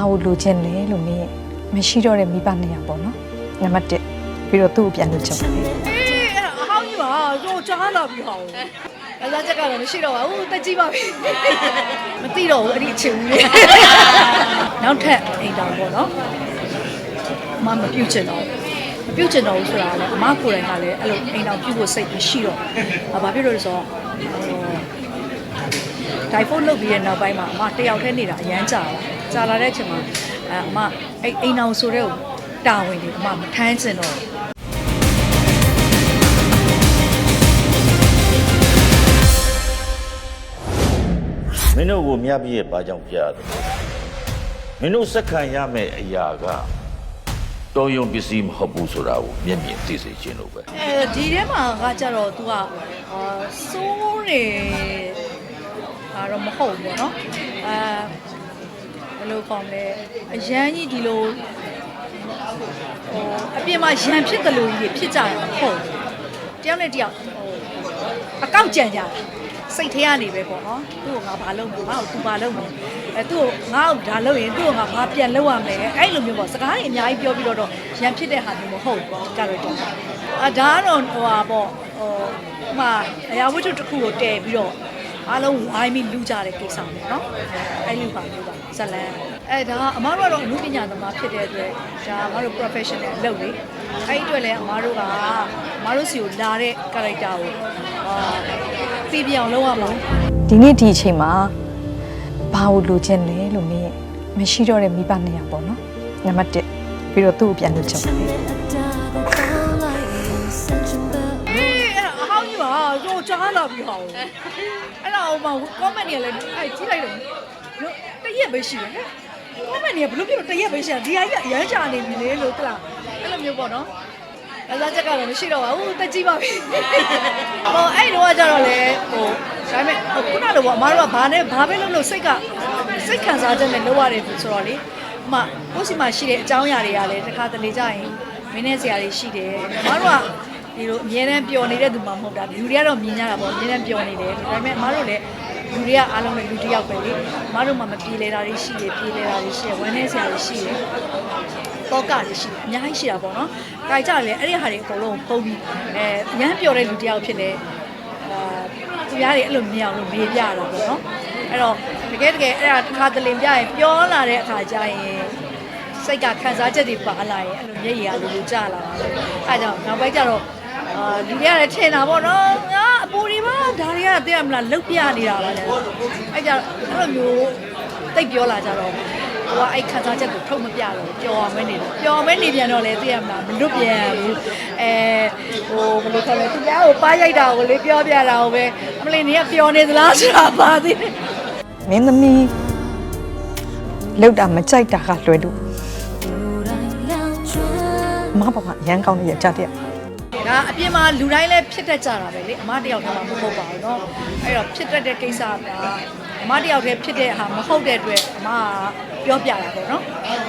ဘာကိုလိုချင်လဲလို့မေးရင်မရှိတော့တဲ့မိဘနှစ်ယောက်ပေါ့နော်နံပါတ်1ပြီးတော့သူ့ကိုပြန်လို့ချင်တယ်အေးအဲ့ဒါအဟောင်းကြီးပါတော့ကြားလာပြီဟောင်းအစားချက်ကတော့မရှိတော့ပါဘူးတက်ကြည့်ပါပြီမသိတော့ဘူးအဲ့ဒီအချင်းဦးလေးနောက်ထပ်အိမ်တောင်ပေါ့နော်အမမပြုတ်ချင်တော့မပြုတ်ချင်တော့ဘူးဆိုတာကလည်းအမကိုယ်တိုင်ကလည်းအဲ့လိုအိမ်တောင်ပြုတ်ဖို့စိတ်မရှိတော့ဘူးဘာဖြစ်လို့လဲဆိုတော့ ဒိုင်ဖုန်းလုပ်ပြီးတဲ့နောက်ပိုင်းမှာအမတယောက်တည်းနေတာအရန်ကြာလာကြာလာတဲ့အချိန်မှာအဲအမအဲ့အိမ်တောင်ဆိုတဲ့တာဝန်တွေအမမထမ်းချင်တော့ဘူးမင်းတို့ကိုမြတ်ပြည့်ရဲ့ဘာကြောင့်ပြရတယ်မင်းတို့စက္ခံရမယ့်အရာကတော်ရုံပစ္စည်းမဟုတ်ဘူးဆိုတာကိုမျက်မြင်သိစေခြင်းလို့ပဲအဲဒီထဲမှာကကြတော့ तू ကအာစိုးနေ ဒါတော့မဟုတ်ဘူးပေါ့နော်အာဘယ်လိုကောင်းလဲအရန်ကြီးဒီလိုဟိုအပြင်မှာရန်ဖြစ်တယ်လို့ကြီးဖြစ်ကြတာမဟုတ်ဘူးတယောက်နဲ့တယောက်ဟိုအကောက်ကြံကြတာစိတ်ထဲကနေပဲပေါ့နော်သူ့ကိုငါဘာလုပ်မလဲငါ့ကို तू ဘာလုပ်မလဲအဲသူ့ကိုငါ့ကိုဒါလုပ်ရင်သူ့ကိုငါဘာပြန်လုပ်ရမလဲအဲ့လိုမျိုးပေါ့စကားတွေအများကြီးပြောပြီးတော့တော့ရန်ဖြစ်တဲ့ဟာမျိုးမဟုတ်ဘူး character အာဒါကတော့ဟိုဟာပေါ့ဟိုဥမာအရာဝတ္ထုတစ်ခုကိုတည်ပြီးတော့ အားလုံးဝိုင်းပြီးလူကြတဲ့ကိစ္စပေါ့နော်အဲ့လိုပါမျိုးပါဇလန်အဲဒါအမားတို့ကတော့အမှုပညာသမားဖြစ်တဲ့အတွက်ဒါအမားတို့ professional အလုပ်လေအဲ့ဒီအတွက်လည်းအမားတို့ကအမားတို့စီကိုလာတဲ့ character ကိုအာပြပြအောင်လုပ်ရမှာဒီနေ့ဒီအချိန်မှာဘာကိုလိုချင်လဲလို့မေးရင်မရှိတော့တဲ့မိဘနှစ်ယောက်ပေါ့နော်နံပါတ်1ပြီးတော့သူ့ကိုပြန်လို့ချင်တယ် တော့ကြားလာပြီဟောင်းအဲ့ဒါဟိုမှာ comment တွေလည်းအဲ့ကြည့်လိုက်တယ်နော်တရက်ပဲရှိတယ်ဟဲ့ comment တွေကဘလို့ဖြစ်လို့တရက်ပဲရှိတာဒီဟာကြီးအရမ်းကြာနေပြီလေလို့တလားအဲ့လိုမျိုးပေါ့နော်အစားချက်ကတော့မရှိတော့ပါဘူးတက်ကြည့်ပါပြီဟိုအဲ့တော့ကကြတော့လေဟိုဒါပေမဲ့ခုနလိုပေါ့အမားတို့ကဘာနဲ့ဘာပဲလုပ်လို့စိတ်ကစိတ်ခံစားချက်နဲ့လုပ်ရတယ်ဆိုတော့လေအမကိုယ့်စီမှာရှိတဲ့အကြောင်းအရာတွေကလည်းတစ်ခါတလေကြရင်မင်းနဲ့ဆရာတွေရှိတယ်အမားတို့က ဒီလိုအမြဲတမ်းပျော်နေတဲ့သူမှမဟုတ်တာလူတွေကတော့မြင်ကြတာပေါ့အမြဲတမ်းပျော်နေတယ်ဒါပေမဲ့အမားတို့လည်းလူတွေကအားလုံးလည်းလူတစ်ယောက်ပဲလေအမားတို့မှမပြေလဲတာတွေရှိတယ်ပြေလဲတာတွေရှိတယ်ဝမ်းနေဆရာတွေရှိတယ်တော့ကတွေရှိတယ်အများကြီးရှိတာပေါ့နော်။ကြိုက်ကြတယ်အဲ့ဒီဟာတွေအကုန်လုံးပုံပြီးအဲရမ်းပျော်တဲ့လူတစ်ယောက်ဖြစ်နေအာသူများတွေအဲ့လိုမြင်အောင်လို့မေးပြတာပေါ့နော်။အဲ့တော့တကယ်တကယ်အဲ့ဒါတစ်ခါတလင်ပြရင်ပြောလာတဲ့အခါကျရင်စိတ်ကခံစားချက်တွေပါလာရင်အဲ့လိုမျက်ရည်အလိုလိုကျလာတာလေ။အဲ့ကြောင့်နောက်ပိုင်းကျတော့ အာလူတွေကလည်းထင်တာပေါ့နော်။ငါအပူတွေပါဒါတွေကသိရမလားလုတ်ပြနေတာပါလေ။အဲ့ကြောင့်အဲ့လိုမျိုးတိတ်ပြောလာကြတော့ဟိုကအဲ့ခန်းစားချက်ကိုထုတ်မပြတော့ပျော်မဲနေတယ်ပျော်မဲနေပြန်တော့လေသိရမလားမလွတ်ပြန်ဘူးအဲဟိုဘယ်လိုခေါ်လဲသူများကိုပါရိုက်တာကိုလေပြောပြတာကိုပဲအမလေးနေကပျော်နေသလားဆိုတာပါသေးတယ်မင်းသမီးလောက်တာမကြိုက်တာကလွယ်လို့မဘာမှရမ်းကောင်းတဲ့ရကြတဲ့ ဒါအပြင်မှာလူတိုင်းလည်းဖြစ်တတ်ကြတာပဲလေအမတယောက်တည်းမှမဟုတ်ပါဘူးเนาะအဲ့တော့ဖြစ်တတ်တဲ့ကိစ္စကအမတယောက်တည်းဖြစ်တဲ့ဟာမဟုတ်တဲ့အတွက်အမကပြောပြတာပေါ့เนาะ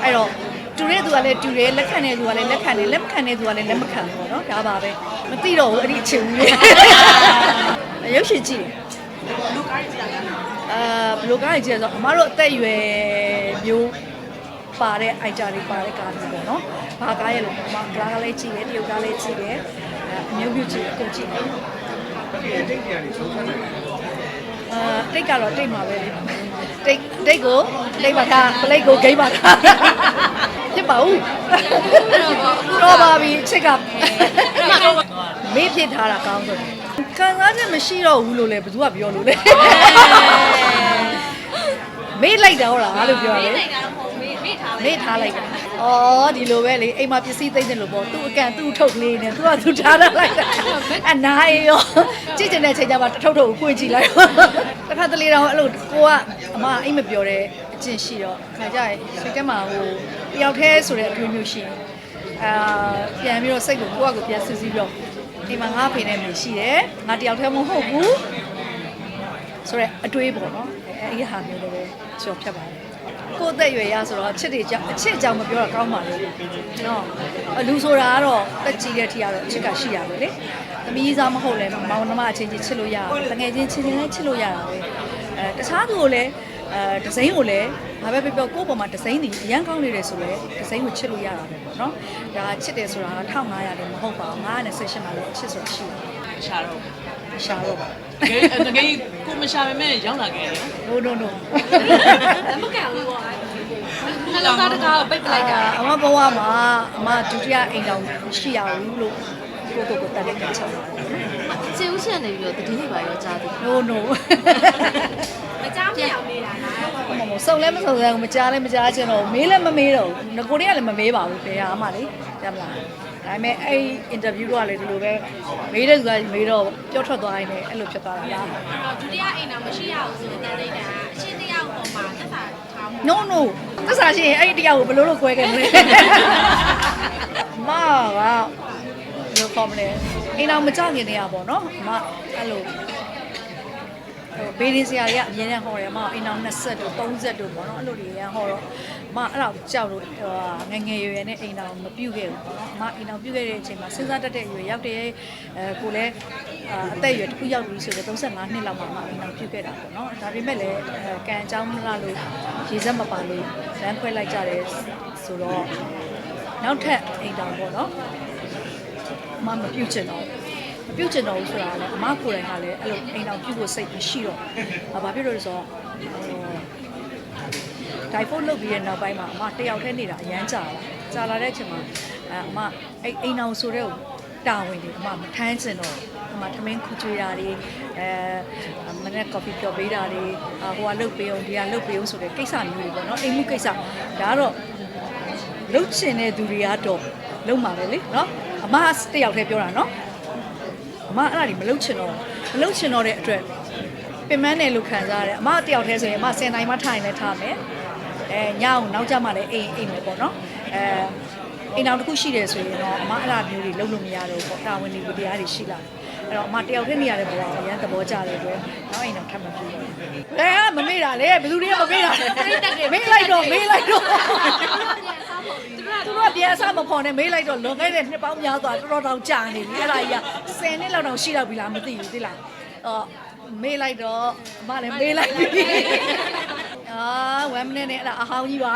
အဲ့တော့တူတဲ့သူကလည်းတူတယ်လက်ခံတဲ့သူကလည်းလက်ခံတယ်လက်မခံတဲ့သူကလည်းလက်မခံဘူးပေါ့เนาะဒါပါပဲမသိတော့ဘူးအဲ့ဒီအချင်းဦးလေးရုပ်ရှင်ကြည့်တယ် အာဘယ်လိုကားကြီးလဲဆိုတော့အမတို့အသက်အရွယ်မျိုး ပါတဲ့အိုက်တာတွေပါတဲ့ကားမျိုးပေါ့နော်။ဘာကားရဲ့လို့အမကားကလေးကြည့်တယ်တရုတ်ကားလေးကြည့်တယ်အဲအမျိုးမျိုးကြည့်တယ်အကုန်ကြည့်တယ်အာတိတ်ကတော့တိတ်မှာပဲလေတိတ်တိတ်ကိုတိတ်ပါကပလိတ်ကိုဂိမ်းပါကဖြစ်ပါဦးတော့ပါပြီချစ်ကမေးဖြစ်ထားတာကောင်းဆိုတယ်ခံစားချက်မရှိတော့ဘူးလို့လေဘယ်သူကပြောလို့လဲမေးလိုက်တာဟုတ်လားလို့ပြောတယ်မေ့ ထားလိုက်တာ။အော်ဒီလိုပဲလေအိမ်မှာပစ္စည်းသိမ့်တယ်လို့ပေါ့သူ့အကန်သူ့ထုတ်ကလေးနဲ့သူကသူထားထားလိုက်တာ။အနားရောကြည့်ကျင်တဲ့ချိန်ကျမှတထုတ်ထုတ်ကိုကိုကြည့်လိုက်။တစ်ခါတလေတော့အဲ့လိုကိုကအမအိမ်မပြောတဲ့အကျင့်ရှိတော့ခါကြရင်စိတ်ထဲမှာဟိုတယောက်တည်းဆိုတဲ့အတွေ့အမျိုးရှိရင်အာပြန်ပြီးတော့စိတ်ကိုကိုကကိုပြန်ဆူဆီးပြီးတော့ဒီမှာငါဖေနဲ့မြေရှိတယ်ငါတယောက်တည်းမဟုတ်ဘူးဆိုတော့အတွေးပေါ့နော်အဲအဲ့ဒီဟာမျိုးလည်းပဲကျော်ဖြတ်ပါတယ် ကိုယ့်အသက်အရွယ်ရဆိုတော့အချစ်တွေကြောင့်အချစ်ကြောင့်မပြောတာကောင်းပါလေနော်အလူဆိုတာကတော့တက်ကြည့်တဲ့ထီကတော့အချစ်ကရှိရပဲလေသမီးစားမဟုတ်လဲမောင်နှမအချင်းချင်းချစ်လို့ရတငယ်ချင်းချင်းချင်းလည်းချစ်လို့ရတာပဲအဲတခြားသူကိုလည်းအဲဒဇိန်ကိုလည်းဘာပဲပြောပြောကိုယ့်ပေါ်မှာဒီဇိုင်းတွေအရန်ကောင်းနေတယ်ဆိုတော့ဒီဇိုင်းကိုချစ်လို့ရတာပဲပေါ့နော်ဒါချစ်တယ်ဆိုတာ1500တယ်မဟုတ်ပါဘူး928မှာလည်းအချစ်ဆိုတာရှိတယ်ရှာတော့ရှာတော့ပါတကယ်တကယ်ကိုမရှာပေမဲ့ရောက်လာခဲ့တယ် no no no မကန်ဘူးပေါ့ နှလုံးသားတကားကိုပိတ်ပလိုက်တာအမဘဝမှာအမဒုတိယအိမ်တော်ရှိရဘူးလို့ကိုကိုကိုတက်တဲ့ကချက်ပါတယ်ကျေဦးရှင်နေပြီးတော့တတိယပါရောကြားသည် no no မကြားမရမေးတာလားမမစုံလဲမစုံလဲမကြားလဲမကြားချင်တော့မေးလဲမမေးတော့ဘူးငကိုတွေကလည်းမမေးပါဘူးဘယ်ဟာမှလေကြားမလားဒါပေမဲ့အဲ့ interview တော့လည်းဒီလိုပဲမေးတဲ့သူကမေးတော့ပြောထွက်သွားရင်လည်းအဲ့လိုဖြစ်သွားတာလားဒုတိယအိမ်တော်မရှိရဘူးဆိုရင်တန်တိတ်တာအရှင်းတရားပေါ်မှာသက်သာထားမှု no no သစ္စာရှိရင်အဲ့ဒီတရားကိုဘယ်လိုလုပ်ခွဲခဲ့မလဲမကလိုကောမလဲအိမ်တော်မကြခင်တည်းကပေါ့နော်အမအဲ့လို ဘေးရင်းစရာတွေကအမြဲတမ်းဟောတယ်အမအိမ်တော်20တို့30တို့ပေါ့နော်အဲ့လိုတွေရန်ဟောတော့အမအဲ့ဒါကိုကြောက်လို့ဟိုငယ်ငယ်ရွယ်ရွယ်နဲ့အိမ်တော်မပြုတ်ခဲ့ဘူးပေါ့နော်အမအိမ်တော်ပြုတ်ခဲ့တဲ့အချိန်မှာစဉ်းစားတတ်တဲ့ရွယ်ရောက်တဲ့အဲကိုလည်းအသက်အရွယ်တစ်ခုရောက်ပြီဆိုတော့35နှစ်လောက်မှအမအိမ်တော်ပြုတ်ခဲ့တာပေါ့နော်ဒါပေမဲ့လည်းကံအကြောင်းမလားလို့ရေစက်မပါလို့လမ်းခွဲလိုက်ကြတယ်ဆိုတော့နောက်ထပ်အိမ်တော်ပေါ့နော်အမမပြုတ်ချင်တော့ဘူး မပြုတ်ချင်တော့ဘူးဆိုတာကလည်းအမကိုယ်တိုင်ကလည်းအဲ့လိုအိမ်အောင်ပြုတ်ဖို့စိတ်မရှိတော့ဘူး။ဘာဖြစ်လို့လဲဆိုတော့ဒိုင်ဖုန်းလုပ်ပြီးတဲ့နောက်ပိုင်းမှာအမတယောက်တည်းနေတာအရန်ကြာလာ။ကြာလာတဲ့အချိန်မှာအဲအမအဲ့အိမ်အောင်ဆိုတဲ့တာဝန်တွေအမမထမ်းချင်တော့ဘူးအမသမင်းခုကျွေးတာတွေအဲမနေ့ coffee ပြောပေးတာတွေဟိုကလုတ်ပေးအောင်ဒီကလုတ်ပေးအောင်ဆိုတဲ့ကိစ္စမျိုးတွေပေါ့နော်အိမ်မှုကိစ္စဒါကတော့လှုပ်ချင်တဲ့သူတွေကတော့လုံမှာပဲလေနော်အမတယောက်တည်းပြောတာနော် အမအဲ့ဒါတွေမလှုပ်ချင်တော့မလှုပ်ချင်တော့တဲ့အတွက်ပင်မနဲ့လို့ခံစားရတယ်အမတယောက်တည်းဆိုရင်အမ10နိုင်မှထိုင်လဲထားမယ်အဲညအောင်နောက်ကြမှာလည်းအိမ်အိမ်မယ်ပေါ့နော်အဲအိမ်အောင်တစ်ခုရှိတယ်ဆိုရင်တော့အမအဲ့ဒါမျိုးတွေလုပ်လို့မရတော့ဘူးပေါ့တာဝန်တွေတရားတွေရှိလာတယ်အဲ့တော့အမတယောက်တည်းနေရတဲ့ဘဝကိုအရင်သဘောကျတဲ့အတွက်နောက်အိမ်တော့ထပ်မပြေဘူးအဲမမေ့တာလေဘယ်သူတွေကမမေ့တာလဲမေ့လိုက်တော့မေ့လိုက်တော့ သူတို့ကပြန်အစားမဖော်နဲ့မေးလိုက်တော့လွန်ခဲ့တဲ့နှစ်ပေါင်းများစွာတော်တော်တောင်ကြာနေပြီအဲ့ဒါကြီးက10နှစ်လောက်တောင်ရှိတော့ပြီလားမသိဘူးသိလားအော်မေးလိုက်တော့အမလည်းမေးလိုက်ပြီအာ1 minute နဲ့အဲ့ဒါအဟောင်းကြီးပါ